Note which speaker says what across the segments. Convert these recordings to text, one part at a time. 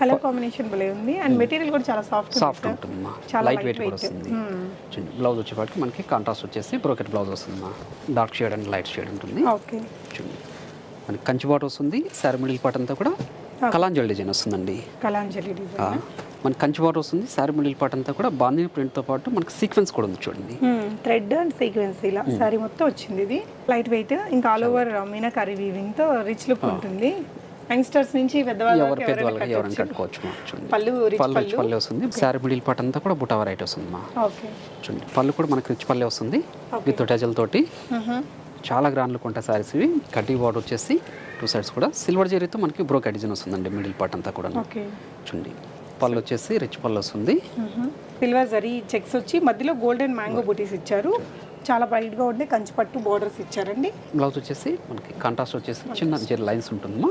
Speaker 1: Colour combination భలే ఉంది. And material కూడా చాలా సాఫ్ట్
Speaker 2: సాఫ్ట్ ఉంటుందమ్మా
Speaker 1: చాలా
Speaker 2: లైట్ వెయిట్ కూడా. వస్తుంది.
Speaker 1: Hmm.
Speaker 2: చూడండి బ్లౌజ్ వచ్చేపాటికి మనకి కాంట్రాస్ట్ వచ్చేసి బ్రోకెట్ బ్లౌజ్ వస్తుందమ్మా dark shade and light shade ఉంటుంది.
Speaker 1: ఓకే
Speaker 2: చూడండి మనకి కంచి బాట్ వస్తుంది శారీ మిడిల్ పార్ట్ అంతా కూడా కలాంజల్ డిజైన్ వస్తుందండి.
Speaker 1: కలాంజలి డిజైన్
Speaker 2: మనకి కంచి బాట్ వస్తుంది శారీ మిడిల్ పార్ట్ అంతా కూడా బాందిని ప్రింట్తో పాటు మనకి సీక్వెన్స్ కూడా ఉంది చూడండి.
Speaker 1: థ్రెడ్ అండ్ సీక్వెన్స్ ఇలా సారీ మొత్తం వచ్చింది ఇది. లైట్ వెయిట్ ఇంకా ఆల్ ఓవర్ మీనాకారి వీవింగ్తో రిచ్ లుక్ ఉంటుంది. యంగ్స్టర్స్ నుంచి
Speaker 2: ఎవరు పెద్దవాళ్ళకి
Speaker 1: ఎవరైనా.
Speaker 2: కట్టుకోవచ్చు మా చూడండి.
Speaker 1: పళ్ళు రిచ్
Speaker 2: పళ్ళు రిచ్
Speaker 1: పళ్ళు.
Speaker 2: పల్లె వస్తుంది. శారీ మిడిల్ పార్ట్ అంతా కూడా బుటా వెరైటీ వస్తుంది మా.
Speaker 1: ఓకే.
Speaker 2: చూడండి. పళ్ళు కూడా మనకి రిచ్ పల్లె వస్తుంది విత్ టజల్ తోటి. చాలా గ్రాండ్ లుక్ ఉంటాయి సారీస్ ఇవి. కడ్డీ బార్డర్ వచ్చేసి టూ సైడ్స్ కూడా. సిల్వర్ జరీతో మనకి బ్రోకెట్ డిజైన్ వస్తుందండి మిడిల్ పార్ట్ అంతా కూడా చూడండి. పళ్ళు వచ్చేసి రిచ్ పళ్ళు వస్తుంది.
Speaker 1: సిల్వర్ జరీ చెక్స్ వచ్చి మధ్యలో గోల్డెన్ మ్యాంగో బూటీస్ ఇచ్చారు. చాలా బ్రైట్గా ఉండే కంచి పట్టు బోర్డర్స్ ఇచ్చారండి.
Speaker 2: బ్లౌజ్ వచ్చేసి మనకి కాంట్రాస్ట్ వచ్చేసి చిన్న జరీ లైన్స్ ఉంటుందమ్మా.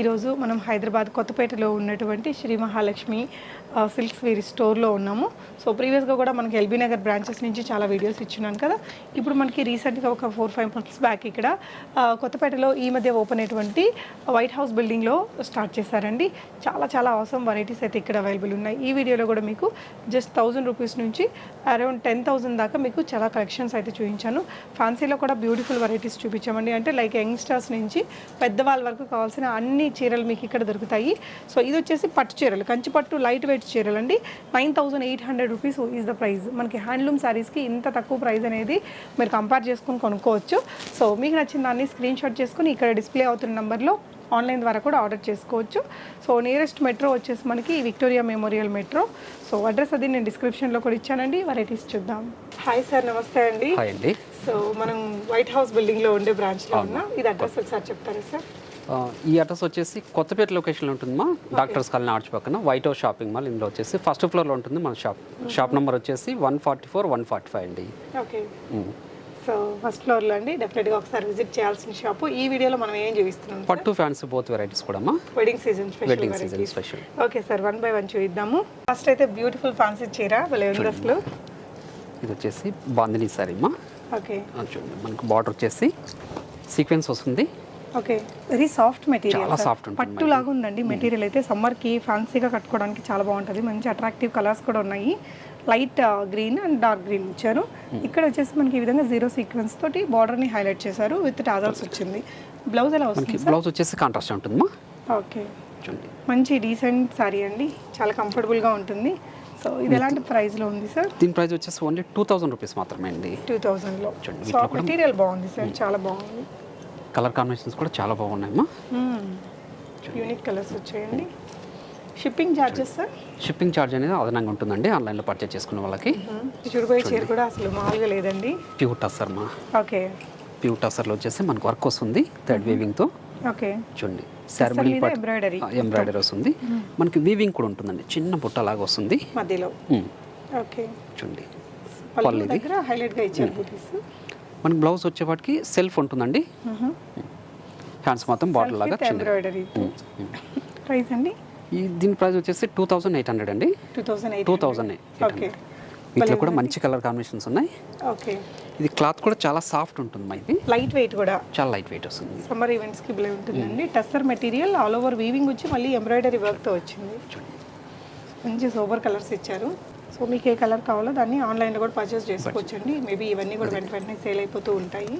Speaker 1: ఈరోజు మనం హైదరాబాద్ కొత్తపేటలో ఉన్నటువంటి శ్రీ మహాలక్ష్మి సిల్క్స్ వేరి స్టోర్లో ఉన్నాము. సో ప్రీవియస్గా కూడా మనకి ఎల్బీ నగర్ బ్రాంచెస్ నుంచి చాలా వీడియోస్ ఇచ్చినాం కదా. ఇప్పుడు మనకి రీసెంట్గా ఒక ఫోర్ ఫైవ్ మంత్స్ బ్యాక్ ఇక్కడ కొత్తపేటలో ఈ మధ్య ఓపెన్ అయినటువంటి వైట్ హౌస్ బిల్డింగ్లో స్టార్ట్ చేశారండి. చాలా చాలా అవసరం వెరైటీస్ అయితే ఇక్కడ అవైలబుల్ ఉన్నాయి. ఈ వీడియోలో కూడా మీకు జస్ట్ థౌజండ్ రూపీస్ నుంచి అరౌండ్ టెన్ థౌజండ్ దాకా మీకు చాలా కలెక్షన్స్ అయితే చూపించాను. ఫ్యాన్సీలో కూడా బ్యూటిఫుల్ వెరైటీస్ చూపించామండి. అంటే లైక్ యంగ్స్టర్స్ నుంచి పెద్దవాళ్ళ వరకు కావాల్సిన అన్ని చీరలు మీకు ఇక్కడ దొరుకుతాయి. సో ఇది వచ్చేసి పట్టు చీరలు. కంచి పట్టు లైట్ వెయిట్ చీరలు అండి nine thousand eight hundred rupees is the price మనకి హ్యాండ్లూమ్ శారీస్కి ఇంత తక్కువ ప్రైస్ అనేది మీరు కంపేర్ చేసుకుని కొనుక్కోవచ్చు. సో మీకు నచ్చిన దాన్ని స్క్రీన్ షాట్ చేసుకుని ఇక్కడ డిస్ప్లే అవుతున్న నెంబర్లో ఆన్లైన్ ద్వారా కూడా ఆర్డర్ చేసుకోవచ్చు. సో నియరెస్ట్ మెట్రో వచ్చేసి మనకి Victoria Memorial metro so address అది నేను డిస్క్రిప్షన్లో కూడా ఇచ్చానండి. వెరైటీస్ చూద్దాం. హాయ్ సార్ నమస్తే అండి. సో మనం వైట్ హౌస్ బిల్డింగ్లో ఉండే బ్రాంచ్లో ఉన్నాం. ఇది అడ్రస్ ఒకసారి చెప్తారా సార్
Speaker 2: ఈ అడ్రస్ వచ్చేసి కొత్తపేట లొకేషన్లో ఉంటుందమ్మా. డాక్టర్స్ కాలనీ ఆర్చ్ పక్కన వైట్ హౌస్ షాపింగ్ మాల్ ఇందులో వచ్చేసి. ఫస్ట్ ఫ్లోర్లో ఉంటుంది మన షాప్ షాప్ నెంబర్ వచ్చేసి one forty four one forty five అండి.
Speaker 1: సో ఫస్ట్ ఫ్లోర్లో అండి. డెఫినెట్గా ఒకసారి విజిట్ చేయాల్సిన షాపు ఈ వీడియోలో మనం ఏం చూపిస్తున్నాం
Speaker 2: పట్టు ఫ్యాన్సీ బోత్ వెరైటీస్ కూడా
Speaker 1: wedding season special
Speaker 2: wedding season special
Speaker 1: okay sir one by one చూద్దాము ఫస్ట్ అయితే బ్యూటిఫుల్ ఫ్యాన్సీ చీర ఉంది అసలు.
Speaker 2: ఇది వచ్చేసి బాందిని సారీ అమ్మా.
Speaker 1: ఓకే.
Speaker 2: చూడండి మనకు బార్డర్ వచ్చేసి సీక్వెన్స్ వస్తుంది.
Speaker 1: ఓకే. వెరీ సాఫ్ట్ మెటీరియల్
Speaker 2: చాలా ఉంటుంది
Speaker 1: పట్టు లాగా ఉందండి మెటీరియల్ అయితే. సమ్మర్కి ఫ్యాన్సీగా కట్టుకోవడానికి చాలా బాగుంటుంది. మంచి అట్రాక్టివ్ కలర్స్ కూడా ఉన్నాయి. Light green and dark green ఇచ్చారు. ఇక్కడ వచ్చేసి మనకి ఈ విధంగా జీరో సీక్వెన్స్ తోటి బార్డర్ని హైలైట్ చేశారు విత్ టాజల్స్ వచ్చింది. బ్లౌజ్ ఎలా వస్తుంది
Speaker 2: బ్లౌజ్ వచ్చేసి కాంట్రాస్ట్ ఉంటుందమ్మా.
Speaker 1: ఓకే మంచి డీసెంట్ సారీ అండి. చాలా కంఫర్టబుల్గా ఉంటుంది. సో ఇది ఎలాంటి ప్రైస్లో ఉంది సార్
Speaker 2: దీని ప్రైస్ వచ్చేసి ఓన్లీ టూ థౌసండ్ రూపీస్ మాత్రమే అండి.
Speaker 1: టూ
Speaker 2: చూడండి,
Speaker 1: సో మెటీరియల్ బాగుంది సార్ చాలా బాగుంది.
Speaker 2: కలర్ కాంబినేషన్స్ కూడా చాలా బాగున్నాయమ్మా.
Speaker 1: యూనిక్ కలర్స్ వచ్చాయండి. Shipping charges sir
Speaker 2: shipping charge అనేది అదనంగా ఉంటుందండి ఆన్లైన్లో పర్చేస్ చేసుకున్న వాళ్ళకి.
Speaker 1: చూడబోయే చీర కూడా అసలు మామూలుగా లేదండి.
Speaker 2: ప్యూర్ టసర్ మా.
Speaker 1: ఓకే.
Speaker 2: ప్యూర్ టసర్లో వచ్చేసి మనకు వర్క్ వస్తుంది థ్రెడ్ వీవింగ్తో
Speaker 1: ఓకే.
Speaker 2: చూడండి శారీ
Speaker 1: ఎంబ్రాయిడరీ
Speaker 2: ఎంబ్రాయిడరీ వస్తుంది. మనకి వీవింగ్ కూడా ఉంటుందండి చిన్న బుట్ట లాగా వస్తుంది.
Speaker 1: మధ్యలో. ఓకే.
Speaker 2: చూడండి.
Speaker 1: పళ్ళు దగ్గర హైలైట్గా ఇచ్చారు బూటీస్
Speaker 2: మనకి బ్లౌజ్ వచ్చేవాటికి సెల్ఫ్ ఉంటుందండి. హ్యాండ్స్ మాత్రం బార్డర్ లాగా
Speaker 1: ప్రైస్ అండి?
Speaker 2: ఈ దీని ప్రైస్ వచ్చేసి టూ థౌసండ్ ఎయిట్ హండ్రెడ్ అండి.
Speaker 1: టూ థౌసండ్ ఎయిట్
Speaker 2: వీటిలో కూడా మంచి కలర్ కాంబినేషన్స్ ఉన్నాయి.
Speaker 1: ఓకే.
Speaker 2: ఇది క్లాత్ కూడా చాలా సాఫ్ట్ ఉంటుంది మా ఇది.
Speaker 1: లైట్ వెయిట్ కూడా.
Speaker 2: చాలా లైట్ వెయిట్ వస్తుంది.
Speaker 1: సమ్మర్ ఈవెంట్స్కి బ్లే ఉంటుందండి. Tussar material all over weaving వచ్చి మళ్ళీ ఎంబ్రాయిడరీ వర్క్తో వచ్చింది. మంచి సోబర్ కలర్స్ ఇచ్చారు. సో మీకు ఏ కలర్ కావాలో దాన్ని ఆన్లైన్లో కూడా పర్చేస్ చేసుకోవచ్చండి. మేబీ ఇవన్నీ కూడా వెంట వెంటనే సేల్ అయిపోతూ ఉంటాయి.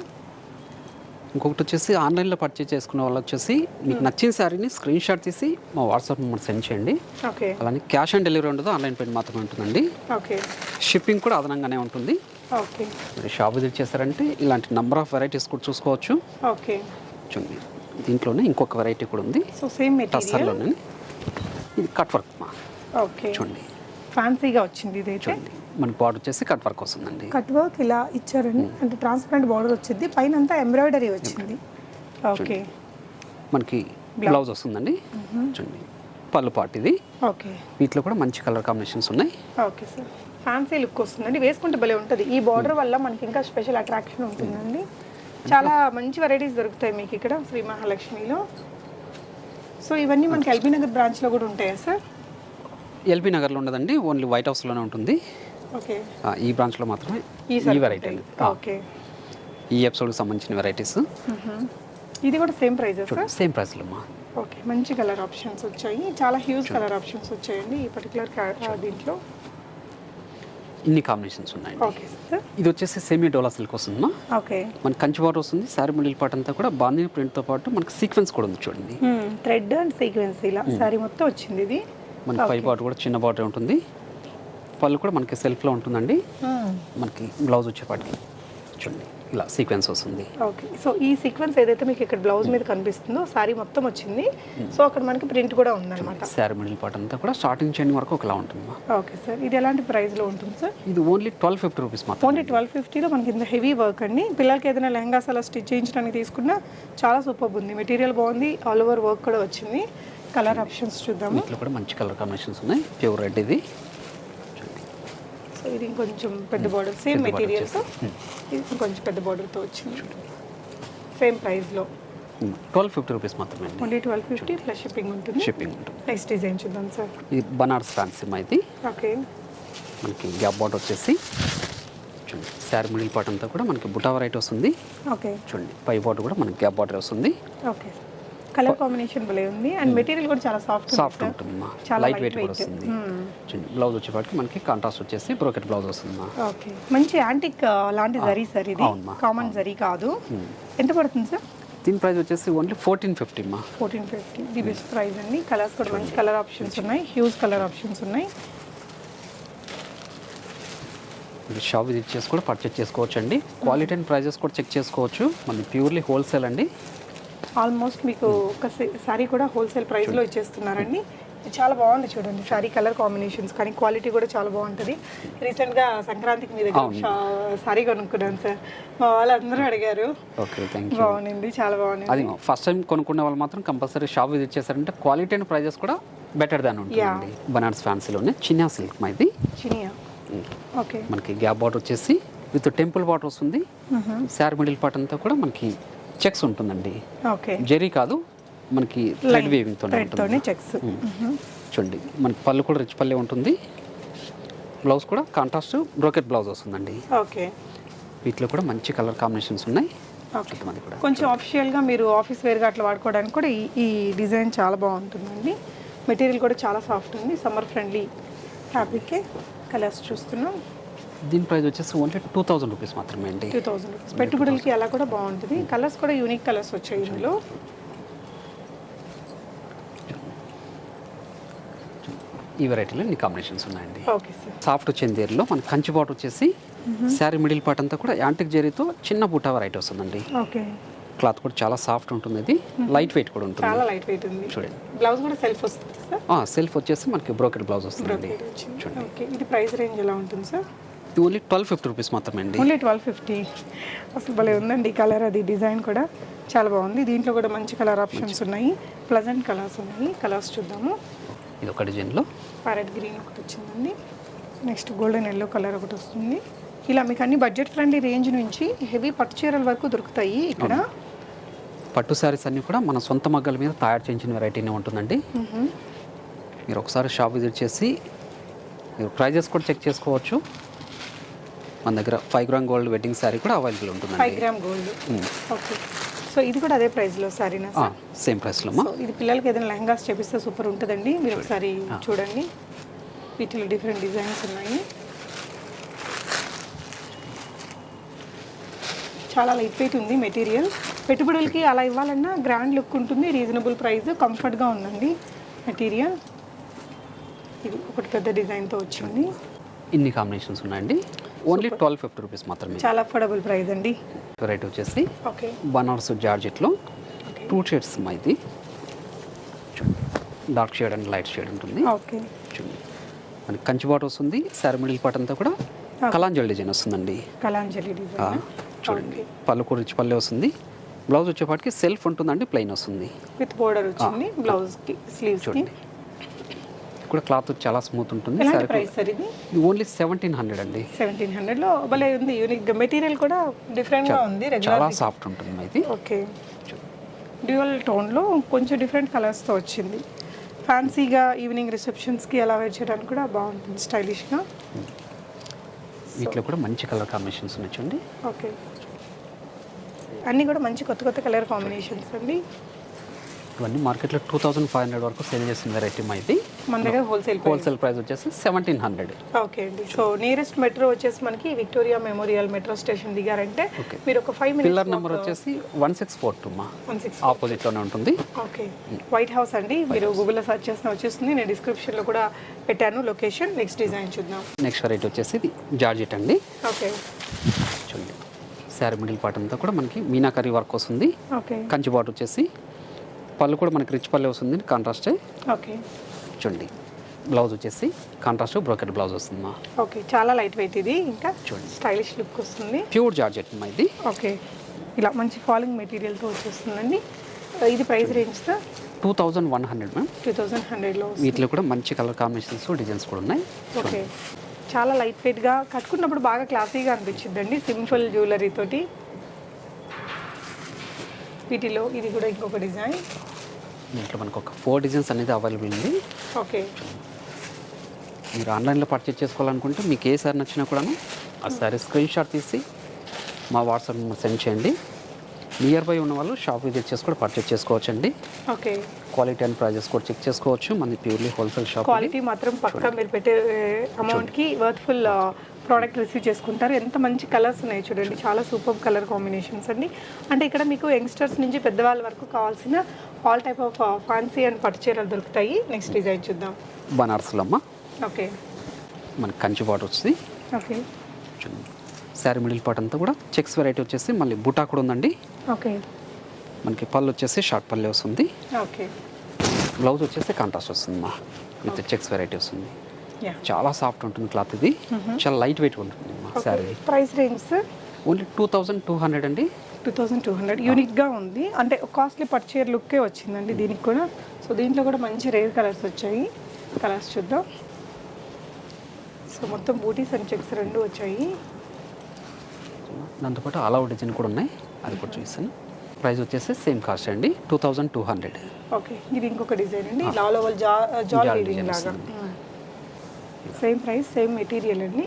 Speaker 2: ఇంకొకటి వచ్చేసి ఆన్లైన్లో పర్చేస్ చేసుకునే వాళ్ళు వచ్చేసి మీకు నచ్చిన శారీని స్క్రీన్ షాట్ తీసి మా వాట్సాప్ నెంబర్ సెండ్ చేయండి.
Speaker 1: ఓకే
Speaker 2: అలానే క్యాష్ ఆన్ డెలివరీ ఉండదు ఆన్లైన్ పేమెంట్ మాత్రమే ఉంటుందండి.
Speaker 1: ఓకే
Speaker 2: షిప్పింగ్ కూడా అదనంగానే ఉంటుంది.
Speaker 1: ఓకే
Speaker 2: మీరు షాప్ విజిట్ చేశారంటే ఇలాంటి నెంబర్ ఆఫ్ వెరైటీస్ కూడా చూసుకోవచ్చు.
Speaker 1: ఓకే
Speaker 2: చూడండి దీంట్లోనే ఇంకొక వెరైటీ కూడా ఉంది.
Speaker 1: సో సేమ్ మెటీరియల్
Speaker 2: టస్సర్లోనే ఇది కట్ వర్క్ చూడండి.
Speaker 1: ఫ్యాన్సీగా వచ్చింది ఇదైతే.
Speaker 2: మనకి బార్డర్ వచ్చేసి కట్ వర్క్ వస్తుందండి.
Speaker 1: కట్ వర్క్ ఇలా ఇచ్చారండి. అంటే ట్రాన్స్పరెంట్ బార్డర్ వచ్చింది. పైన అంతా ఎంబ్రాయిడరీ వచ్చింది ఓకే
Speaker 2: మనకి బ్లౌజ్ వస్తుందండి. చూడండి. పళ్ళు పాటు ఇది.
Speaker 1: ఓకే
Speaker 2: వీటిలో కూడా మంచి కలర్ కాంబినేషన్స్ ఉన్నాయి.
Speaker 1: ఓకే సార్ ఫ్యాన్సీ లుక్ వస్తుందండి. వేసుకుంటే భలే ఉంటుంది. ఈ బార్డర్ వల్ల మనకి ఇంకా స్పెషల్ అట్రాక్షన్ ఉంటుందండి. చాలా మంచి వెరైటీస్ దొరుకుతాయి మీకు ఇక్కడ శ్రీ మహాలక్ష్మిలో. సో ఇవన్నీ మనకి ఎల్బీ నగర్ బ్రాంచ్లో కూడా ఉంటాయా సార్
Speaker 2: ఎల్బీ నగర్లో ఉండదండి ఓన్లీ వైట్ హౌస్లోనే ఉంటుంది. ఈ బ్రాంచ్లో మాత్రమే
Speaker 1: ఈ
Speaker 2: వెరైటీ
Speaker 1: ఓకే.
Speaker 2: ఈ ఎపిసోడ్కి సంబంధించిన వెరైటీస్
Speaker 1: ఇది కూడా సేమ్ ప్రైజెస్ సార్
Speaker 2: సేమ్ ప్రైస్లో అమ్మా
Speaker 1: ఓకే మంచి కలర్ ఆప్షన్స్ వచ్చాయి. చాలా హ్యూజ్ కలర్ ఆప్షన్స్ వచ్చాయండి ఈ పర్టికులర్ దీంట్లో.
Speaker 2: ఇన్ని కాంబినేషన్స్
Speaker 1: సార్
Speaker 2: ఇది వచ్చేసి సెమీ డోలా సిల్క్ వస్తుందమ్మా
Speaker 1: ఓకే.
Speaker 2: మనకి కంచి బాటర్ వస్తుంది శారీ మిడిల్ పార్ట్ అంతా కూడా బాందిని ప్రింట్తో పాటు మనకి సీక్వెన్స్ కూడా ఉంది చూడండి.
Speaker 1: థ్రెడ్ అండ్ సీక్వెన్స్ ఇలా సారీ మొత్తం వచ్చింది ఇది.
Speaker 2: మనకి పై బాటర్ కూడా చిన్న బాటర్ ఉంటుంది. పళ్ళు కూడా మనకి సెల్ఫ్లో ఉంటుందండి. మనకి బ్లౌజ్ వచ్చేపాటికి చూడండి ఇలా సీక్వెన్స్ వస్తుంది.
Speaker 1: ఓకే సో ఈ సీక్వెన్స్ ఏదైతే మీకు ఇక్కడ బ్లౌజ్ మీద కనిపిస్తుందో సారీ మొత్తం వచ్చింది. సో అక్కడ మనకి ప్రింట్ కూడా ఉందన్నమాట.
Speaker 2: శారీ మిడిల్ పార్ట్ అంతా కూడా స్టార్టింగ్ చైన్ వరకు ఒకలా ఉంటుందమ్మా.
Speaker 1: ఓకే సార్ ఇది ఎలాంటి ప్రైస్లో ఉంటుంది సార్
Speaker 2: ఇది ఓన్లీ ట్వెల్వ్ ఫిఫ్టీ రూపీస్ మాత్రం
Speaker 1: ఓన్లీ ట్వెల్వ్ ఫిఫ్టీలో మనకి ఇంత హెవీ వర్క్ అండి. పిల్లలకి ఏదైనా లెహంగాస్ అలా స్టిచ్ చేయించడానికి తీసుకున్నా చాలా సూపర్ ఉంది. మెటీరియల్ బాగుంది. ఆల్ ఓవర్ వర్క్ కూడా వచ్చింది. కలర్ ఆప్షన్స్ చూద్దాము.
Speaker 2: వీటిలో కూడా మంచి కలర్ కాంబినేషన్స్ ఉన్నాయి. ప్యూర్ రెడ్ ఇది.
Speaker 1: సో ఇది ఇంకొంచెం పెద్ద బార్డర్ సేమ్ మెటీరియల్తో ఇది ఇంకొంచెం పెద్ద బార్డర్తో వచ్చింది. సేమ్ ప్రైస్లో
Speaker 2: ట్వెల్వ్ ఫిఫ్టీ రూపీస్ మాత్రమే
Speaker 1: only twelve fifty plus shipping ఉంటుంది.
Speaker 2: షిప్పింగ్ ఉంటుంది.
Speaker 1: నెక్స్ట్ డిజైన్ చూద్దాం సార్
Speaker 2: ఇది బనారస్ ఫ్యాన్సీ మా ఇది.
Speaker 1: ఓకే
Speaker 2: మనకి గ్యాప్ బాట్ వచ్చేసి చూడండి. శారీ మిడిల్ పార్ట్ అంతా కూడా మనకి బుటా వెరైటీ వస్తుంది.
Speaker 1: ఓకే
Speaker 2: చూడండి. పై బాట్ కూడా మనకి గ్యాప్ బాటర్ వస్తుంది.
Speaker 1: ఓకే కలర్ కాంబినేషన్ భలే ఉంది. అండ్ మెటీరియల్ కూడా చాలా సాఫ్ట్
Speaker 2: సాఫ్ట్ ఉంటుంది
Speaker 1: చాలా
Speaker 2: లైట్ వెయిట్ కూడా. వస్తుంది.
Speaker 1: Hmm.
Speaker 2: బ్లౌజ్ వచ్చేపాటికి మనకి కాంట్రాస్ట్ వచ్చేసి బ్రోకెట్ బ్లౌజ్ వస్తుంది
Speaker 1: ఓకే మంచి యాంటిక్ లాంటి జరీ సార్ ఇది. కామన్ జరీ కాదు. ఎంత పడుతుంది సార్?
Speaker 2: దీని ప్రైస్ వచ్చేసి ఓన్లీ ఫోర్టీన్ ఫిఫ్టీ మా
Speaker 1: fourteen fifty the best price అండి. కలర్స్ కూడా మంచి కలర్ ఆప్షన్స్ ఉన్నాయి. హ్యూజ్ కలర్ ఆప్షన్స్ ఉన్నాయి.
Speaker 2: షాప్ విజిట్ చేసి కూడా పర్చేస్ చేసుకోవచ్చు అండి క్వాలిటీ అండ్ ప్రైజెస్ కూడా చెక్ చేసుకోవచ్చు. మనది ప్యూర్లీ హోల్సేల్ అండి.
Speaker 1: ఆల్మోస్ట్ మీకు ఒక సారీ కూడా హోల్సేల్ ప్రైస్లో ఇచ్చేస్తున్నారండి. చాలా బాగుంది చూడండి. సారీ కలర్ కాంబినేషన్స్ కానీ క్వాలిటీ కూడా చాలా బాగుంటుంది. రీసెంట్గా సంక్రాంతికి మీ దగ్గర సారీ కొనుక్కున్నాను సార్. మా వాళ్ళందరూ అడిగారు. బాగుంది చాలా బాగుంది.
Speaker 2: అది ఫస్ట్ టైం కొనుక్కునే వాళ్ళు మాత్రం కంపల్సరీ షాప్ విజిట్ చేశారంటే క్వాలిటీ అండ్ ప్రైజెస్ కూడా బెటర్ దాన్ ఉంటుందండి బనారస్ ఫ్యాన్సీలోనే. చిన్న సిల్క్ మా ఇది.
Speaker 1: చినియా. ఓకే.
Speaker 2: మనకి గ్యాప్ బాట్ వచ్చేసి విత్ టెంపుల్ బాట్ వస్తుంది. శారీ మిడిల్ పార్ట్ అంతా కూడా మనకి చెక్స్ ఉంటుందండి.
Speaker 1: ఓకే.
Speaker 2: జెరీ కాదు మనకి థ్రెడ్ వీవింగ్
Speaker 1: చెక్స్.
Speaker 2: చూడండి మనకి పళ్ళు కూడా రిచ్ పల్లె ఉంటుంది. బ్లౌజ్ కూడా కాంట్రాస్ట్ బ్రోకెట్ బ్లౌజ్ వస్తుందండి.
Speaker 1: ఓకే.
Speaker 2: వీటిలో కూడా మంచి కలర్ కాంబినేషన్స్ ఉన్నాయి.
Speaker 1: ఓకే.
Speaker 2: కొంతమంది కూడా.
Speaker 1: కొంచెం ఆఫిషియల్గా మీరు ఆఫీస్ వేర్గా అట్లా వాడుకోవడానికి కూడా ఈ ఈ డిజైన్ చాలా బాగుంటుందండి. మెటీరియల్ కూడా చాలా సాఫ్ట్ ఉంది. సమ్మర్ ఫ్రెండ్లీ ఫ్యాబ్రికే కలర్స్ చూస్తున్నాం.
Speaker 2: దీని ప్రైస్ వచ్చేసి ఓన్లీ టూ థౌజండ్ రూపీస్ మాత్రమే అండి
Speaker 1: టూ థౌజండ్ రూపీస్ పెట్టుబడులకి అలా కూడా బాగుంటుంది. కలర్స్ కూడా యూనిక్ కలర్స్ వచ్చాయి ఇందులో.
Speaker 2: ఈ వెరైటీలో ఇన్ని కాంబినేషన్స్ ఉన్నాయండి.
Speaker 1: ఓకే సార్
Speaker 2: సాఫ్ట్ చందేరిలో మన కంచి బాట్ వచ్చేసి శారీ మిడిల్ పార్ట్ అంతా కూడా యాంటిక్ జెరీతో చిన్న బుటా వెరైటీ వస్తుందండి.
Speaker 1: ఓకే
Speaker 2: క్లాత్ కూడా చాలా సాఫ్ట్ ఉంటుంది ఇది. లైట్ వెయిట్ కూడా ఉంటుంది.
Speaker 1: చాలా లైట్ వెయిట్ ఉంది.
Speaker 2: చూడండి.
Speaker 1: బ్లౌజ్ కూడా సెల్ఫ్ వస్తుంది సార్
Speaker 2: సెల్ఫ్ వచ్చేసి మనకి బ్రోకెట్ బ్లౌజ్ వస్తుందండి.
Speaker 1: బ్రోకెట్ వచ్చింది. ఓకే ఇది ప్రైస్ రేంజ్ ఎలా ఉంటుంది సార్
Speaker 2: ఇది ఓన్లీ ట్వెల్వ్ ఫిఫ్టీ రూపీస్ మాత్రమే అండి
Speaker 1: ఓన్లీ ట్వెల్వ్ ఫిఫ్టీ. అసలు భలే ఉందండి కలర్ అది డిజైన్ కూడా. చాలా బాగుంది. దీంట్లో కూడా మంచి కలర్ ఆప్షన్స్ ఉన్నాయి. ప్లజెంట్ కలర్స్ ఉన్నాయి. కలర్స్ చూద్దాము.
Speaker 2: ఇది ఒక డిజైన్లో
Speaker 1: ప్యారెట్ గ్రీన్ ఒకటి వచ్చిందండి. నెక్స్ట్ గోల్డెన్ ఎల్లో కలర్ ఒకటి వస్తుంది. ఇలా మీకు అన్ని బడ్జెట్ ఫ్రెండ్లీ రేంజ్ నుంచి హెవీ పట్టు చీరల వరకు దొరుకుతాయి ఇక్కడ.
Speaker 2: పట్టు శారీస్ అన్నీ కూడా మన సొంత మగ్గల మీద తయారు చేయించిన వెరైటీనే ఉంటుందండి. మీరు ఒకసారి షాప్ విజిట్ చేసి మీరు ప్రైజెస్ కూడా చెక్ చేసుకోవచ్చు. మన దగ్గర five gram gold wedding sari కూడా అవైలబుల్
Speaker 1: ఫైవ్
Speaker 2: ఉంటుందండి
Speaker 1: గ్రామ్ గోల్డ్ ఓకే సో ఇది కూడా అదే ప్రైస్లో సారీనా సార్?
Speaker 2: సేమ్ ప్రైస్లో
Speaker 1: ఇది పిల్లలకి ఏదైనా లెహంగాస్ చేపిస్తే సూపర్ ఉంటుందండి. మీరు ఒకసారి చూడండి. వీటిలో డిఫరెంట్ డిజైన్స్ ఉన్నాయి. చాలా లైట్ వెయిట్ ఉంది మెటీరియల్ పెట్టుబడులకి అలా ఇవ్వాలన్నా గ్రాండ్ లుక్ ఉంటుంది రీజనబుల్ ప్రైస్ కంఫర్ట్గా ఉందండి మెటీరియల్ ఇది ఒకటి పెద్ద డిజైన్తో వచ్చింది.
Speaker 2: ఇన్ని కాంబినేషన్స్ ఉన్నాయండి? ఓన్లీ ట్వెల్వ్ ఫిఫ్టీ రూపీస్ మాత్రమే.
Speaker 1: చాలా అఫోర్డబుల్ ప్రైస్ అండి.
Speaker 2: వెరైటీ వచ్చేసి
Speaker 1: ఓకే.
Speaker 2: బనారస్ జార్జెట్లో టూ షేడ్స్ మా ఇది dark shade and light shade ఉంటుంది.
Speaker 1: ఓకే.
Speaker 2: చూడండి. మనకి కంచి బాట్ వస్తుంది. శారీ మిడిల్ పార్ట్ అంతా కూడా కలాంజల్ డిజైన్ వస్తుందండి.
Speaker 1: కలాంజలి డిజైన్.
Speaker 2: చూడండి. పళ్ళు కూడా రిచ్ పల్లె వస్తుంది. బ్లౌజ్ వచ్చేపాటికి సెల్ఫ్ ఉంటుందండి ప్లెయిన్ వస్తుంది.
Speaker 1: విత్ బోర్డర్ వచ్చింది. బ్లౌజ్కి స్లీవ్స్కి
Speaker 2: చూడండి. కూడా క్లాత్ చాలా స్మూత్ ఉంటుంది.
Speaker 1: ప్రైస్ సార్ ఇది?
Speaker 2: ఇది ఓన్లీ సెవెంటీన్ హండ్రెడ్ అండి.
Speaker 1: సెవెంటీన్ హండ్రెడ్లో భలే ఉంది. యూనిక్ మెటీరియల్ కూడా డిఫరెంట్గా ఉంది
Speaker 2: చాలా సాఫ్ట్ ఉంటుంది ఇది.
Speaker 1: ఓకే డ్యూయల్ టోన్లో కొంచెం డిఫరెంట్ కలర్స్తో వచ్చింది. ఫ్యాన్సీగా ఈవినింగ్ రిసెప్షన్స్కి అలా వేర్ చేయడానికి కూడా బాగుంటుంది స్టైలిష్గా
Speaker 2: వీటిలో కూడా మంచి కలర్ కాంబినేషన్స్ ఉన్నాయి చూడండి.
Speaker 1: ఓకే అన్నీ కూడా మంచి కొత్త కొత్త కలర్ కాంబినేషన్స్ అండి.
Speaker 2: ఇవన్నీ మార్కెట్లో టూ థౌసండ్ ఫైవ్ హండ్రెడ్ వరకు సేల్ చేసిన వెరైటీ మా ఇది.
Speaker 1: మన దగ్గర హోల్సేల్
Speaker 2: హోల్సేల్ ప్రైస్ వచ్చేసి సెవెంటీన్ హండ్రెడ్
Speaker 1: ఓకే అండి. సో నియరెస్ట్ మెట్రో వచ్చేసి మనకి విక్టోరియా మెమోరియల్ మెట్రో స్టేషన్ దిగారంటే. మీరు ఒక ఫైవ్
Speaker 2: పిల్లర్
Speaker 1: మినిట్స్
Speaker 2: నెంబర్ వచ్చేసి వన్ సిక్స్ ఫోర్ టూ మా.
Speaker 1: వన్ సిక్స్
Speaker 2: ఆపోజిట్లోనే ఉంటుంది.
Speaker 1: ఓకే వైట్ హౌస్ అండి. మీరు గూగుల్లో సెర్చ్ చేసిన వచ్చేస్తుంది. నేను డిస్క్రిప్షన్లో కూడా పెట్టాను. లొకేషన్ నెక్స్ట్ డిజైన్ చూద్దాం.
Speaker 2: నెక్స్ట్ వెరైటీ వచ్చేసి ఇది జార్జెట్ అండి.
Speaker 1: ఓకే
Speaker 2: చూడండి. శారీ మిడిల్ పార్ట్ అంతా కూడా మనకి మీనాకరీ వర్క్ వస్తుంది.
Speaker 1: ఓకే
Speaker 2: కంచి బాట్ వచ్చేసి పళ్ళు కూడా మనకి రిచ్ పళ్ళు వస్తుంది. కాంట్రాస్ట్
Speaker 1: ఓకే
Speaker 2: చూడండి. బ్లౌజ్ వచ్చేసి కాంట్రాస్ట్ బ్రోకెట్ బ్లౌజ్ వస్తుంది మా
Speaker 1: ఓకే చాలా లైట్ వెయిట్ ఇది. ఇంకా
Speaker 2: చూడండి.
Speaker 1: స్టైలిష్ లుక్ వస్తుంది.
Speaker 2: ప్యూర్ జార్జెట్ మా ఇది.
Speaker 1: ఓకే ఇలా మంచి ఫాలింగ్ మెటీరియల్తో వచ్చేస్తుందండి. ఇది price range
Speaker 2: two thousand one hundred ma'am
Speaker 1: two thousand హండ్రెడ్లో
Speaker 2: వీటిలో కూడా మంచి కలర్ కాంబినేషన్స్ డిజైన్స్ కూడా ఉన్నాయి.
Speaker 1: ఓకే చాలా లైట్ వెయిట్గా కట్టుకున్నప్పుడు బాగా క్లాసీగా అనిపించిందండి సింపుల్ జ్యువెలరీ తోటి. వీటిలో ఇది కూడా ఇంకొక డిజైన్
Speaker 2: దీంట్లో మనకు ఒక ఫోర్ డిజైన్స్ అనేది అవైలబుల్ ఉంది.
Speaker 1: ఓకే.
Speaker 2: మీరు ఆన్లైన్లో పర్చేస్ చేసుకోవాలనుకుంటే మీకు ఏ సారీ నచ్చినా కూడాను ఆ సారీ స్క్రీన్ షాట్ తీసి మా వాట్సాప్ నెంబర్ సెండ్ చేయండి. నియర్ బై ఉన్న వాళ్ళు షాప్ విజిట్ చేసి కూడా పర్చేస్ చేసుకోవచ్చు అండి
Speaker 1: ఓకే.
Speaker 2: క్వాలిటీ అండ్ ప్రైజెస్ కూడా చెక్ చేసుకోవచ్చు. మనది ప్యూర్లీ హోల్సేల్ షాప్
Speaker 1: క్వాలిటీ మాత్రం పక్కా మీరు పెట్టే అమౌంట్కి వర్త్ఫుల్ ప్రోడక్ట్ రిసీవ్ చేసుకుంటారు. ఎంత మంచి కలర్స్ ఉన్నాయి చూడండి. చాలా సూపర్ కలర్ కాంబినేషన్స్ అండి. అంటే ఇక్కడ మీకు యంగ్స్టర్స్ నుంచి పెద్దవాళ్ళ వరకు కావాల్సిన all type of fancy and పట్టు చీరలు దొరుకుతాయి. నెక్స్ట్ డిజైన్ చూద్దాం.
Speaker 2: బనారస్లో అమ్మ
Speaker 1: ఓకే.
Speaker 2: మనకి కంచి బాట్ వస్తుంది.
Speaker 1: ఓకే.
Speaker 2: శారీ మిడిల్ పార్ట్ అంతా కూడా చెక్స్ వెరైటీ వచ్చేసి మళ్ళీ బుటా కూడా ఉందండి.
Speaker 1: ఓకే.
Speaker 2: మనకి పళ్ళు వచ్చేసి షార్ట్ పల్లె వస్తుంది.
Speaker 1: ఓకే.
Speaker 2: బ్లౌజ్ వచ్చేసి కాంట్రాస్ట్ వస్తుంది మా విత్ చెక్స్ వెరైటీ వస్తుంది. చాలా సాఫ్ట్ ఉంటుంది క్లాత్ ఇది. చాలా లైట్ వెయిట్ ఉంటుంది మా sari.
Speaker 1: Price range?
Speaker 2: Only two thousand two hundred అండి.
Speaker 1: Two thousand two hundred. యూనిక్గా ఉంది. అంటే కాస్ట్లీ పట్టు చీర లుక్కే వచ్చిందండి దీనికి కూడా. సో దీంట్లో కూడా మంచి రేర్ కలర్స్ వచ్చాయి. కలర్స్ చూద్దాం. సో మొత్తం బూటీస్ అండ్ చెక్స్ రెండు వచ్చాయి.
Speaker 2: దాంతోపాటు ఆల్ అవుట్ డిజైన్ కూడా ఉన్నాయి. అది కూడా చూపిస్తాను ప్రైస్ వచ్చేసి సేమ్ కాస్ట్ అండి. Two thousand two hundred.
Speaker 1: Okay ఇది ఇంకొక డిజైన్ అండి. లాల్ ఓవల్ జా జాల్
Speaker 2: డిజైన్
Speaker 1: లాగా. సేమ్ ప్రైస్ సేమ్ మెటీరియల్ అండి.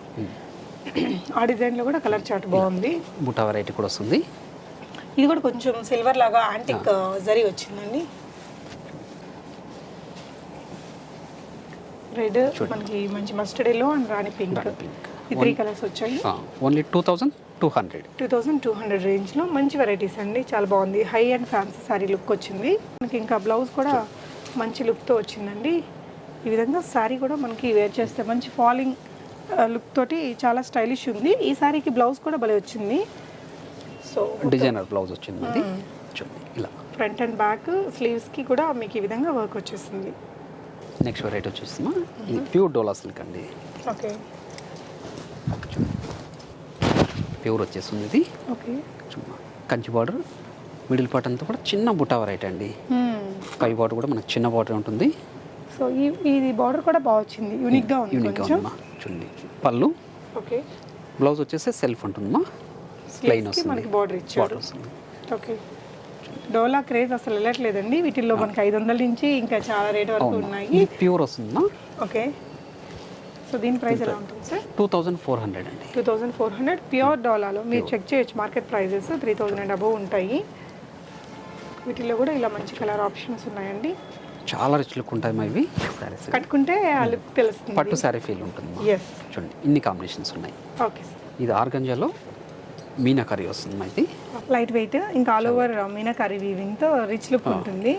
Speaker 1: ఆ డిజైన్లో కూడా కలర్ చాట్ బాగుంది.
Speaker 2: బుటా వెరైటీ కూడా వస్తుంది.
Speaker 1: ఇది కూడా కొంచెం సిల్వర్ లాగా యాంటిక్ జరీ వచ్చిందండి. రెడ్ మనకి మంచి mustard yellow and rani pink. ఈ త్రీ కలర్స్ వచ్చాయి.
Speaker 2: Only two thousand two hundred
Speaker 1: two thousand two hundred రేంజ్లో మంచి వెరైటీస్ అండి. చాలా బాగుంది. High and fancy sari look వచ్చింది. మనకి ఇంకా బ్లౌజ్ కూడా మంచి లుక్తో వచ్చిందండి. ఈ విధంగా శారీ కూడా మనకి వేర్ చేస్తే మంచి ఫాలింగ్ లుక్ తోటి చాలా స్టైలిష్ ఉంది. ఈ శారీకి బ్లౌజ్ కూడా భలే వచ్చింది. సో
Speaker 2: డిజైనర్ బ్లౌజ్ వచ్చింది అది చూడండి ఇలా.
Speaker 1: ఫ్రంట్ అండ్ బ్యాక్ స్లీవ్స్కి కూడా మీకు ఈ విధంగా వర్క్ వచ్చేసింది.
Speaker 2: నెక్స్ట్ వెరైటీ వచ్చేసి ఇది ప్యూర్ డోలా సిల్క్ అండి.
Speaker 1: ఓకే
Speaker 2: ప్యూర్ వచ్చేస్తుంది ఇది.
Speaker 1: Okay.
Speaker 2: Kanchi border middle part అంతా కూడా చిన్న బుటా వెరైటీ అండి. పై బార్డర్ కూడా మనకు చిన్న బార్డర్ ఉంటుంది.
Speaker 1: సో ఈ ఇది బార్డర్ కూడా బాగా వచ్చింది. యూనిక్గా ఉంది
Speaker 2: యూనిక్గా ఉందమ్మా. చూడండి. పళ్ళు.
Speaker 1: ఓకే
Speaker 2: బ్లౌజ్ వచ్చేసి సెల్ఫ్ ఉంటుందమ్మా ప్లెయిన్
Speaker 1: స్లీవ్స్కి
Speaker 2: వస్తుంది.
Speaker 1: మనకి బార్డర్ ఇచ్చారు
Speaker 2: వస్తుంది.
Speaker 1: ఓకే డోలా క్రేజ్ అసలు వెళ్ళట్లేదండి. వీటిల్లో మనకి ఐదు వందల నుంచి ఇంకా చాలా రేట్ వరకు ఉన్నాయి.
Speaker 2: ప్యూర్ వస్తుందమ్మా
Speaker 1: ఓకే సో దీని ప్రైస్ ఎలా ఉంటుంది sir
Speaker 2: two thousand four hundred అండి.
Speaker 1: Two thousand four hundred pure డోలాలో మీరు చెక్ చేయొచ్చు. Market prices three thousand and above ఉంటాయి. వీటిల్లో కూడా ఇలా మంచి కలర్ ఆప్షన్స్ ఉన్నాయండి.
Speaker 2: చాలా రిచ్ లుక్ ఉంటాయి మా ఇవి.
Speaker 1: కట్టుకుంటే ఆ లుక్ తెలుస్తుంది.
Speaker 2: పట్టు శారీ ఫీల్ ఉంటుంది
Speaker 1: ఎస్
Speaker 2: చూడండి ఇన్ని కాంబినేషన్స్ ఉన్నాయి.
Speaker 1: ఓకే
Speaker 2: ఇది ఆర్గంజాలో మీనాకరీ వస్తుంది మా ఇది
Speaker 1: లైట్ వెయిట్ ఇంకా ఆల్ ఓవర్ మీనాకారి వీవింగ్తో రిచ్ లుక్ ఉంటుంది.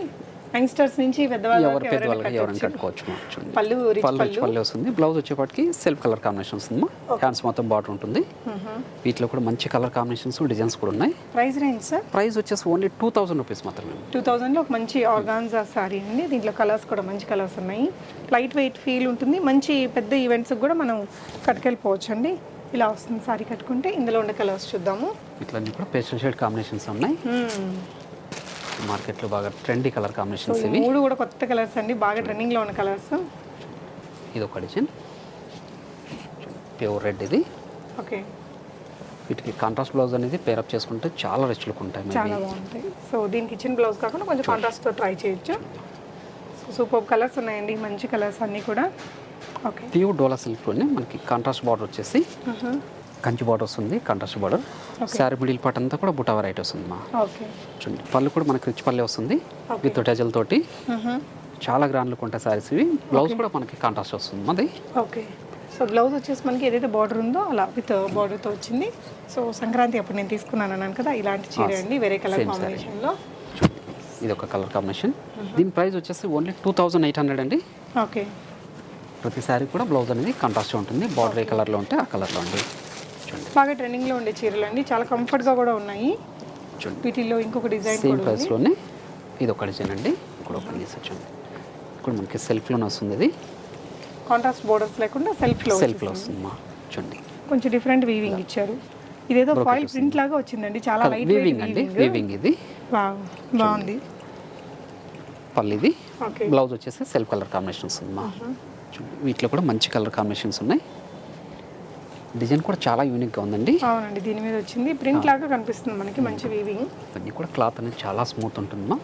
Speaker 1: యంగ్స్టర్స్ నుంచి పెద్దవాళ్ళ
Speaker 2: ఎవరు పెద్దవాళ్ళకి ఎవరైనా. కట్టుకోవచ్చు
Speaker 1: పళ్ళు రిచ్
Speaker 2: పళ్ళు రిచ్
Speaker 1: పళ్ళు.
Speaker 2: వస్తుంది. బ్లౌజ్ వచ్చేపాటికి సెల్ఫ్ కలర్ కాంబినేషన్ వస్తుంది హ్యాండ్స్ మొత్తం బార్డర్ ఉంటుంది. వీటిలో కూడా మంచి కలర్ కాంబినేషన్స్ డిజైన్స్ కూడా ఉన్నాయి.
Speaker 1: ప్రైస్ రేంజ్ సార్
Speaker 2: ప్రైస్ వచ్చేసి ఓన్లీ టూ థౌసండ్ రూపీస్ మాత్రమే.
Speaker 1: టూ థౌజండ్లో ఒక మంచి ఆర్గాన్జా శారీ అండి దీంట్లో కలర్స్ కూడా మంచి కలర్స్ ఉన్నాయి. లైట్ వెయిట్ ఫీల్ ఉంటుంది. మంచి పెద్ద ఈవెంట్స్కి కూడా మనం కట్టుకెళ్ళిపోవచ్చు అండి ఇలా వస్తుంది శారీ కట్టుకుంటే. ఇందులో ఉండే కలర్స్ చూద్దాము.
Speaker 2: ఇట్లన్నీ కూడా పేస్టల్ షేడ్ కాంబినేషన్స్ ఉన్నాయి. మార్కెట్లో బాగా ట్రెండీ కలర్ కాంబినేషన్స్ ఇవి.
Speaker 1: మూడు కూడా కొత్త కలర్స్ అండి. బాగా ట్రెండింగ్లో ఉన్న కలర్స్.
Speaker 2: ఇది ఒక డిజైన్. ప్యూర్ రెడ్ ఇది.
Speaker 1: ఓకే.
Speaker 2: వీటికి కాంట్రాస్ట్ బ్లౌజ్ అనేది పేరప్ చేసుకుంటే చాలా రిచ్ లుక్ ఉంటాయి
Speaker 1: చాలా బాగుంటాయి. సో దీనికి ఇచ్చిన బ్లౌజ్ కాకుండా కొంచెం కాంట్రాస్ట్తో ట్రై చేయొచ్చు. సూపర్ కలర్స్ ఉన్నాయండి. మంచి కలర్స్ అన్నీ కూడా.
Speaker 2: ప్యూర్ డోలా సిల్క్లోనే మనకి కాంట్రాస్ట్ బార్డర్ వచ్చేసి కంచి బార్డర్ వస్తుంది contrast border sari middle part అంతా కూడా బుటా వెరైటీ వస్తుంది మా.
Speaker 1: ఓకే.
Speaker 2: చూడండి పళ్ళు కూడా మనకి రిచ్ పల్లె వస్తుంది విత్ టెజల్ తోటి. చాలా గ్రాండ్ లుక్ ఉంటాయి సారీస్ ఇవి. బ్లౌజ్ కూడా మనకి కాంట్రాస్ట్ వస్తుంది మాది.
Speaker 1: ఓకే. సో బ్లౌజ్ వచ్చేసి మనకి ఏదైతే బార్డర్ ఉందో అలా విత్ బార్డర్తో వచ్చింది. సో సంక్రాంతి అప్పుడు నేను తీసుకున్నాను అన్నాను కదా ఇలాంటి చీర అండి వేరే కలర్. కాంబినేషన్లో
Speaker 2: ఇది ఒక కలర్ కాంబినేషన్ దీని ప్రైస్ వచ్చేసి only two thousand eight hundred అండి.
Speaker 1: ఓకే.
Speaker 2: ప్రతి సారీ కూడా బ్లౌజ్ అనేది కాంట్రాస్ట్ ఉంటుంది బార్డర్ ఏ కలర్లో ఉంటే ఆ కలర్లో ఉంది. చూడండి.
Speaker 1: బాగా ట్రెండింగ్లో ఉండే చీరలు అండి చాలా కంఫర్ట్గా కూడా ఉన్నాయి.
Speaker 2: చూడండి.
Speaker 1: వీటిల్లో ఇంకొక డిజైన్
Speaker 2: సేమ్ ప్రైస్లోనే ఇది ఒక డిజైన్ అండి. ఇక్కడ ఓపెన్ చేసి వచ్చండి ఇక్కడ మనకి సెల్ఫ్లోనే వస్తుంది ఇది.
Speaker 1: కాంట్రాస్ట్ బోర్డర్స్ లేకుండా సెల్ఫ్లో
Speaker 2: సెల్ఫ్లో వస్తుంది మా చూడండి.
Speaker 1: కొంచెం డిఫరెంట్ వీవింగ్ ఇచ్చారు. ఇదేదో ఫాయిల్ ప్రింట్ లాగా వచ్చిందండి చాలా లైట్
Speaker 2: వీవింగ్ అండి వీవింగ్ ఇది.
Speaker 1: బాగుంది. ఓకే
Speaker 2: బ్లౌజ్ వచ్చేసి సెల్ఫ్ కలర్ కాంబినేషన్ వస్తుంది మా చూడండి వీటిలో కూడా మంచి కలర్ కాంబినేషన్స్ ఉన్నాయి. డిజైన్ కూడా చాలా యూనిక్గా ఉందండి.
Speaker 1: అవునండి దీని మీద వచ్చింది. ప్రింట్ లాగా కనిపిస్తుంది మనకి మంచి వీవింగ్
Speaker 2: ఇవన్నీ కూడా క్లాత్ అనేది చాలా స్మూత్ ఉంటుంది మా.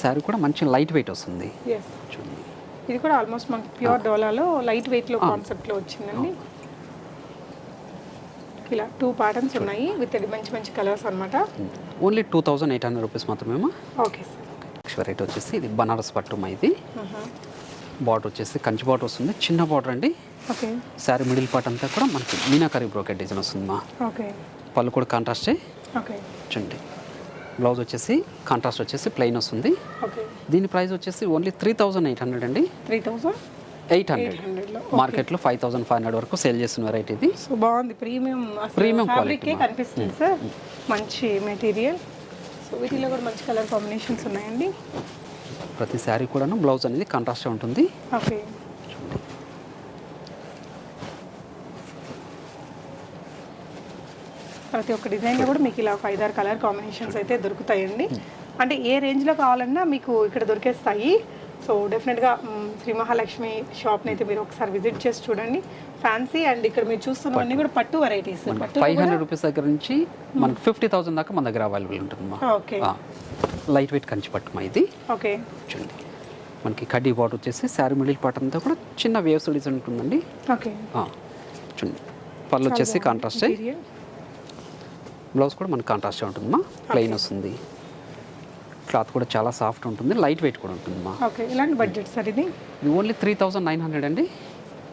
Speaker 2: శారీ కూడా మంచి లైట్ వెయిట్ వస్తుంది. చూడండి.
Speaker 1: ఇది కూడా ఆల్మోస్ట్ మనకి ప్యూర్ డోలాలో లైట్ వెయిట్లో కాన్సెప్ట్లో వచ్చిందండి. ఇలా టూ ప్యాటర్న్స్ ఉన్నాయి విత్ మంచి మంచి కలర్స్ అన్నమాట.
Speaker 2: Only two thousand eight hundred rupees మాత్రమే మా
Speaker 1: ఓకే సార్
Speaker 2: వెరైటీ వచ్చేసి ఇది బనారస్ పట్టు మా ఇది బార్డర్ వచ్చేసి కంచి బార్డర్ వస్తుంది. చిన్న బార్డర్ అండి.
Speaker 1: ఓకే.
Speaker 2: శారీ మిడిల్ పార్ట్ అంతా కూడా మనకి మీనాకరీ బ్రోకెట్ డిజైన్ వస్తుంది మా.
Speaker 1: ఓకే.
Speaker 2: పళ్ళు కూడా కాంట్రాస్టే
Speaker 1: ఓకే.
Speaker 2: చూడండి. బ్లౌజ్ వచ్చేసి కాంట్రాస్ట్ వచ్చేసి ప్లెయిన్ వస్తుంది. దీని ప్రైస్ వచ్చేసి only three thousand eight hundred అండి.
Speaker 1: Three thousand?
Speaker 2: Eight hundred. మార్కెట్లో ఫైవ్ థౌసండ్ ఫైవ్ హండ్రెడ్ వరకు సేల్ చేస్తున్న వెరైటీ ఇది.
Speaker 1: సో బాగుంది. ప్రీమియం ఫ్యాబ్రికే
Speaker 2: quality,
Speaker 1: కనిపిస్తుంది సార్. మంచి మెటీరియల్. సో వీటిలో కూడా మంచి కలర్ కాంబినేషన్స్ ఉన్నాయండి.
Speaker 2: ప్రతి శారీ కూడాను బ్లౌజ్ అనేది కాంట్రాస్టే ఉంటుంది.
Speaker 1: ఓకే. ప్రతి ఒక్క డిజైన్లో కూడా మీకు ఇలా ఒక ఐదారు కలర్ కాంబినేషన్స్ అయితే దొరుకుతాయండి. అంటే ఏ రేంజ్లో కావాలన్నా మీకు ఇక్కడ దొరికేస్తాయి. సో డెఫినెట్గా శ్రీ మహాలక్ష్మి షాప్ని అయితే మీరు ఒకసారి విజిట్ చేసి చూడండి. ఫ్యాన్సీ అండ్ ఇక్కడ మీరు చూస్తున్నవన్నీ కూడా పట్టు వెరైటీస్. పట్టు.
Speaker 2: ఫైవ్ హండ్రెడ్ రూపీస్ దగ్గర నుంచి మనకి ఫిఫ్టీ థౌసండ్ దాకా మన దగ్గర అవైలబుల్ ఉంటుంది
Speaker 1: ఓకే.
Speaker 2: లైట్ వెయిట్ కంచి పట్టు మా ఇది?
Speaker 1: ఓకే.
Speaker 2: చూడండి. మనకి కడ్డీ బాట్ వచ్చేసి శారీ మిడిల్ పార్ట్ అంతా కూడా చిన్న వేవ్స్ డిజైన్ ఉంటుందండి.
Speaker 1: ఓకే.
Speaker 2: చూడండి. పళ్ళు వచ్చేసి కాంట్రాస్టే బ్లౌజ్ కూడా మనకి కాంట్రాస్టే ఉంటుందమ్మా. ప్లెయిన్ వస్తుంది. క్లాత్ కూడా చాలా సాఫ్ట్ ఉంటుంది. లైట్ వెయిట్ కూడా ఉంటుందమ్మా.
Speaker 1: ఓకే. ఇలాంటి బడ్జెట్ సార్ ఇది?
Speaker 2: ఇది only three thousand nine hundred అండి.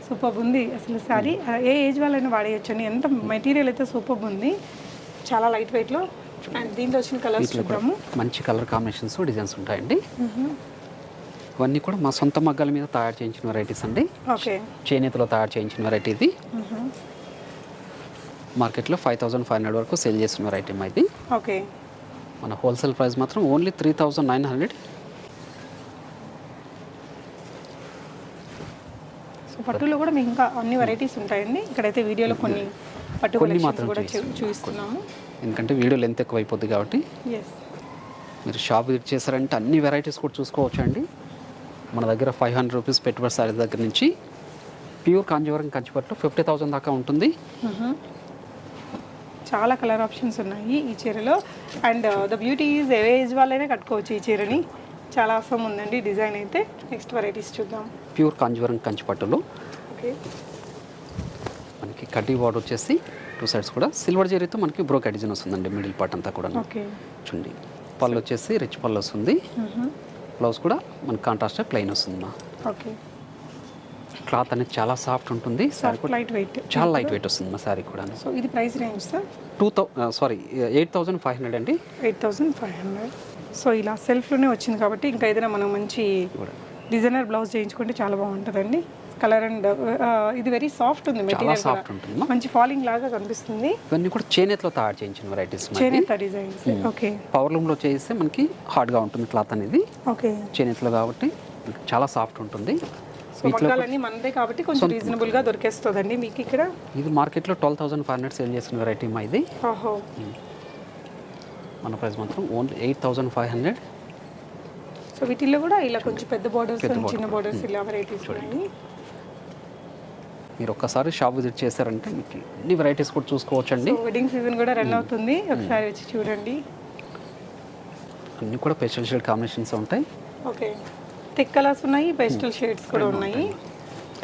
Speaker 1: సూపర్ ఉంది. అసలు సారీ ఏ ఏజ్ వాళ్ళైనా వాడేయచ్చు అండి ఎంత మెటీరియల్ అయితే సూపర్ ఉంది. చాలా లైట్ వెయిట్లో అండ్ దీంట్లో వచ్చిన కలర్స్ చూద్దాము.
Speaker 2: మంచి కలర్ కాంబినేషన్స్ డిజైన్స్ ఉంటాయండి. ఇవన్నీ కూడా మా సొంత మగ్గాల మీద తయారు చేయించిన వెరైటీస్ అండి.
Speaker 1: ఓకే.
Speaker 2: చేనేతలో తయారు చేయించిన వెరైటీ ఇది. మార్కెట్లో ఫైవ్ థౌసండ్ ఫైవ్ హండ్రెడ్ వరకు సేల్ చేస్తున్న వెరైటీ ఇది.
Speaker 1: ఓకే.
Speaker 2: మన హోల్సేల్ ప్రైస్ మాత్రం only three thousand nine hundred
Speaker 1: పట్టులో కూడా మీకు ఇంకా అన్ని వెరైటీస్ ఉంటాయండి. ఇక్కడైతే వీడియోలో కొన్ని పట్టు
Speaker 2: కొన్ని మాత్రం.
Speaker 1: చూపిస్తున్నాము
Speaker 2: ఎందుకంటే వీడియో లెంత్ ఎక్కువ అయిపోద్ది కాబట్టి మీరు షాప్ విజిట్ చేశారంటే అన్ని వెరైటీస్ కూడా చూసుకోవచ్చు అండి మన దగ్గర ఫైవ్ హండ్రెడ్ రూపీస్ పెట్టుబడి సారీ దగ్గర నుంచి ప్యూర్ కాంజీవరం కంచిపట్టు ఫిఫ్టీ థౌసండ్ దాకా ఉంటుంది.
Speaker 1: చాలా కలర్ ఆప్షన్స్ ఉన్నాయి ఈ చీరలో. అండ్ ద బ్యూటీ ఈజ్ ఏ ఏజ్ వాళ్ళైనా కట్టుకోవచ్చు ఈ చీరని. చాలా అవసరం ఉందండి డిజైన్ అయితే. నెక్స్ట్ వెరైటీస్ చూద్దాం.
Speaker 2: ప్యూర్ కాంజీవరం కంచిపట్టులో.
Speaker 1: ఓకే
Speaker 2: కడ్డీ బార్డర్ వచ్చేసి టూ సైడ్స్ కూడా. సిల్వర్ జరీతో మనకి బ్రోకెట్ డిజైన్ వస్తుందండి మిడిల్ పార్ట్ అంతా కూడా చూడండి. పళ్ళు వచ్చేసి రిచ్ పళ్ళు వస్తుంది. బ్లౌజ్ కూడా మనకి కాంట్రాస్ట్ ప్లెయిన్ వస్తుంది మా క్లాత్ అనేది చాలా సాఫ్ట్ ఉంటుంది.
Speaker 1: లైట్ వెయిట్
Speaker 2: చాలా లైట్ వెయిట్ వస్తుంది మా శారీ కూడా.
Speaker 1: సో ఇది price range sir
Speaker 2: two thou sorry eight thousand five hundred అండి.
Speaker 1: Eight thousand five hundred. So ఇలా సెల్ఫ్లోనే వచ్చింది కాబట్టి ఇంకా ఏదైనా మనం మంచి డిజైనర్ బ్లౌజ్ చేయించుకుంటే చాలా బాగుంటుందండి. కలర్ అండ్ ఇది వెరీ సాఫ్ట్ ఉంది
Speaker 2: చాలా
Speaker 1: మెటీరియల్
Speaker 2: సాఫ్ట్ ఉంటుంది?
Speaker 1: మంచి ఫాలింగ్ లాగా కనిపిస్తుంది.
Speaker 2: ఇవన్నీ కూడా చేనేతలో తయారు చేయించిన వెరైటీస్
Speaker 1: చేనేత డిజైన్స్ ఓకే
Speaker 2: పవర్ లూమ్లో చేస్తే మనకి హార్డ్గా ఉంటుంది క్లాత్ అనేది.
Speaker 1: ఓకే
Speaker 2: చేనేతలో కాబట్టి చాలా సాఫ్ట్ ఉంటుంది.
Speaker 1: మగ్గాలన్నీ మనదే కాబట్టి కొంచెం రీజనబుల్గా దొరికేస్తుందండి మీకు ఇక్కడ?
Speaker 2: ఇది మార్కెట్లో twelve thousand five hundred sale చేసిన వెరైటీ మా ఇది.
Speaker 1: ఓహో.
Speaker 2: మన ప్రైస్ మాత్రం only eight thousand five hundred
Speaker 1: so వీటిల్లో కూడా ఇలా కొంచెం పెద్ద బోర్డర్స్ చిన్న బోర్డర్స్ ఇలా వెరైటీస్ ఉన్నాయి.
Speaker 2: మీరు ఒక్కసారి షాప్ విజిట్ చేశారంటే మీకు అన్ని వెరైటీస్ కూడా చూసుకోవచ్చు అండి
Speaker 1: సో వెడ్డింగ్ సీజన్ కూడా రన్ అవుతుంది. ఒకసారి వచ్చి చూడండి.
Speaker 2: అన్నీ కూడా స్పెషల్ షేడ్ కాంబినేషన్స్ ఉంటాయి.
Speaker 1: ఓకే. థిక్ కలర్స్ ఉన్నాయి పేస్టల్ షేడ్స్ కూడా ఉన్నాయి.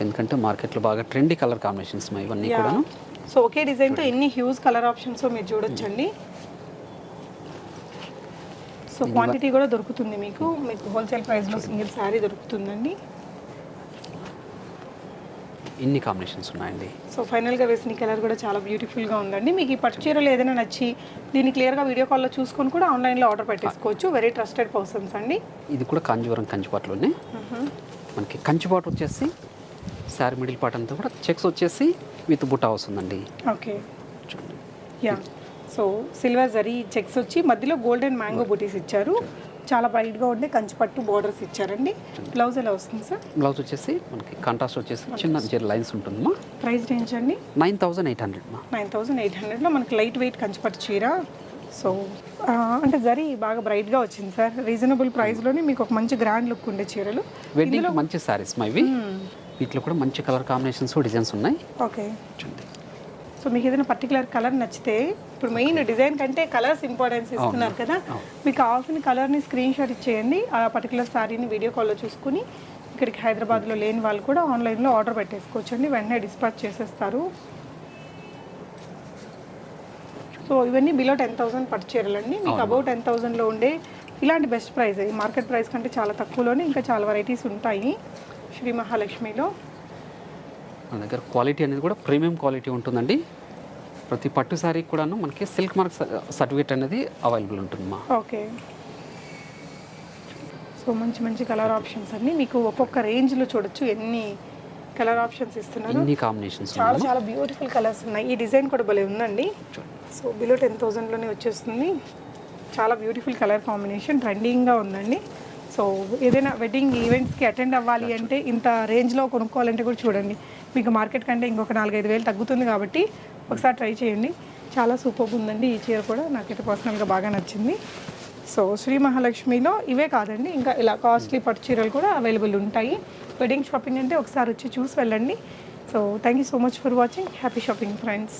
Speaker 2: ఎందుకంటే మార్కెట్లో బాగా ట్రెండీ కలర్ కాంబినేషన్స్ మా ఇవన్నీ. కూడాను.
Speaker 1: సో ఒకే డిజైన్తో ఎన్ని హ్యూజ్ కలర్ ఆప్షన్స్ మీరు చూడొచ్చండి. సో క్వాంటిటీ కూడా దొరుకుతుంది మీకు. మీకు హోల్సేల్ ప్రైస్లో సింగిల్ శారీ దొరుకుతుందండి.
Speaker 2: ఇన్ని కాంబినేషన్స్ ఉన్నాయండి.
Speaker 1: సో ఫైనల్గా వేసిన కలర్ కూడా చాలా బ్యూటిఫుల్గా ఉందండి. మీకు ఈ పట్టు చీరలు ఏదైనా నచ్చి దీన్ని క్లియర్గా వీడియో కాల్లో చూసుకొని కూడా ఆన్లైన్లో ఆర్డర్ పెట్టేసుకోవచ్చు. వెరీ ట్రస్టెడ్ పర్సన్స్ అండి.
Speaker 2: ఇది కూడా కాంజీవరం కంచిపాట్లోనే. మనకి కంచిపాటు వచ్చేసి శారీ మిడిల్ పార్ట్ అంతా కూడా చెక్స్ వచ్చేసి విత్ బుట్ట వస్తుందండి
Speaker 1: ఓకే.
Speaker 2: చూడండి.
Speaker 1: Yeah so silver zari checks వచ్చి మధ్యలో గోల్డెన్ మ్యాంగో బుటీస్ ఇచ్చారు. చాలా బ్రైట్గా ఉండే కంచిపట్టు బోర్డర్స్ ఇచ్చారండి. బ్లౌజ్ ఎలా వస్తుంది సార్
Speaker 2: బ్లౌజ్ వచ్చేసి మనకి కాంట్రాస్ట్ వచ్చేసి చిన్న జర లైన్స్ ఉంటుందమ్మా.
Speaker 1: ప్రైస్ రేంజ్ అండి?
Speaker 2: నైన్ థౌజండ్ ఎయిట్ హండ్రెడ్ మా
Speaker 1: నైన్ థౌజండ్ ఎయిట్ హండ్రెడ్లో మనకి లైట్ వెయిట్ కంచిపట్టు చీర. సో అంటే జరీ బాగా బ్రైట్గా వచ్చింది సార్ రీజనబుల్ ప్రైస్లోనే మీకు ఒక మంచి గ్రాండ్ లుక్ ఉండే చీరలు.
Speaker 2: వెడ్డింగ్ మంచి శారీస్ మా ఇవి. వీటిలో కూడా మంచి కలర్ కాంబినేషన్స్ డిజైన్స్ ఉన్నాయి.
Speaker 1: ఓకే
Speaker 2: చూడండి.
Speaker 1: సో మీకు ఏదైనా పర్టికులర్ కలర్ నచ్చితే ఇప్పుడు మెయిన్ డిజైన్ కంటే కలర్స్ ఇంపార్టెన్స్ ఇస్తున్నారు కదా. మీకు కావాల్సిన కలర్ని స్క్రీన్ షాట్ ఇచ్చేయండి. ఆ పర్టికులర్ శారీని వీడియో కాల్లో చూసుకుని ఇక్కడికి హైదరాబాద్లో లేని వాళ్ళు కూడా ఆన్లైన్లో ఆర్డర్ పెట్టేసుకోవచ్చండి. వెంటనే డిస్పాచ్ చేసేస్తారు. సో ఇవన్నీ బిలో టెన్ థౌసండ్ పట్టు చీరలండి మీకు అబౌట్ టెన్ థౌసండ్లో ఉండే ఇలాంటి బెస్ట్ ప్రైస్ ఈ మార్కెట్ ప్రైస్ కంటే చాలా తక్కువలోనే ఇంకా చాలా వెరైటీస్ ఉంటాయి. శ్రీ మహాలక్ష్మిలో.
Speaker 2: మన దగ్గర క్వాలిటీ అనేది కూడా ప్రీమియం క్వాలిటీ ఉంటుందండి. ప్రతి పట్టు శారీ కూడాను మనకి సిల్క్ మార్క్ సర్టిఫికేట్ అనేది అవైలబుల్ ఉంటుంది మా.
Speaker 1: ఓకే. సో మంచి మంచి కలర్ ఆప్షన్స్ అన్ని మీకు ఒక్కొక్క రేంజ్లో చూడొచ్చు. ఎన్ని కలర్ ఆప్షన్స్ ఇస్తున్నారు.
Speaker 2: ఇన్ని కాంబినేషన్స్
Speaker 1: చాలా చాలా బ్యూటిఫుల్ కలర్స్ ఉన్నాయి. ఈ డిజైన్ కూడా భలే ఉందండి. సో బిలో టెన్ థౌజండ్లోనే వచ్చేస్తుంది. చాలా బ్యూటిఫుల్ కలర్ కాంబినేషన్ ట్రెండింగ్గా ఉందండి. సో ఏదైనా వెడ్డింగ్ ఈవెంట్స్కి అటెండ్ అవ్వాలి అంటే ఇంత రేంజ్లో కొనుక్కోవాలంటే కూడా చూడండి. మీకు మార్కెట్ కంటే ఇంకొక నాలుగైదు వేలు తగ్గుతుంది కాబట్టి ఒకసారి ట్రై చేయండి. చాలా సూపర్ ఉందండి ఈ చీర కూడా. నాకైతే పర్సనల్గా బాగా నచ్చింది. సో శ్రీ మహాలక్ష్మిలో ఇవే కాదండి. ఇంకా ఇలా కాస్ట్లీ పట్టు చీరలు కూడా అవైలబుల్ ఉంటాయి. వెడ్డింగ్ షాపింగ్ అంటే ఒకసారి వచ్చి చూసి వెళ్ళండి. So thank you so much for watching happy shopping friends